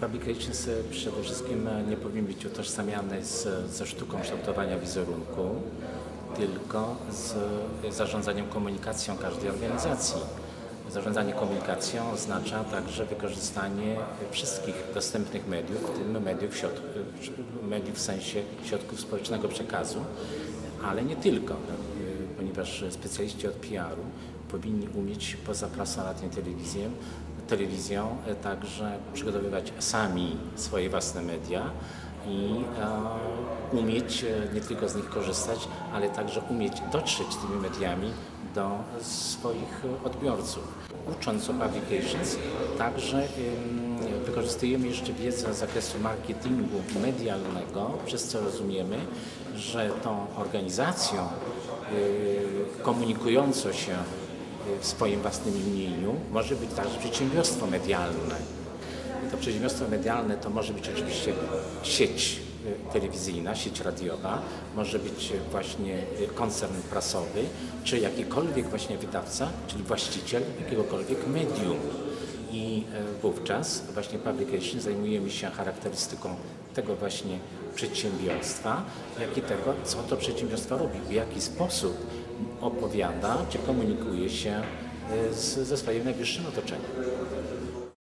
Publications e, przede wszystkim e, nie powinien być utożsamiany z, ze sztuką kształtowania wizerunku, tylko z e, zarządzaniem komunikacją każdej organizacji. Zarządzanie komunikacją oznacza także wykorzystanie wszystkich dostępnych mediów, w tym mediów, mediów w sensie środków społecznego przekazu, ale nie tylko, ponieważ specjaliści od PR-u powinni umieć poza prasą, radiem, telewizją, telewizją e, także przygotowywać sami swoje własne media i e, umieć e, nie tylko z nich korzystać, ale także umieć dotrzeć tymi mediami do swoich odbiorców. Ucząc o publications, także wykorzystujemy jeszcze wiedzę z zakresu marketingu medialnego, przez co rozumiemy, że tą organizacją y, komunikującą się w swoim własnym imieniu może być także przedsiębiorstwo medialne. I to przedsiębiorstwo medialne to może być oczywiście sieć y, telewizyjna, sieć radiowa, może być właśnie y, koncern prasowy, czy jakikolwiek właśnie wydawca, czyli właściciel jakiegokolwiek medium. I e, wówczas właśnie Publication zajmujemy się charakterystyką tego właśnie przedsiębiorstwa, jak i tego, co to przedsiębiorstwo robi, w jaki sposób opowiada, czy komunikuje się e, z, ze swoim najbliższym otoczeniem.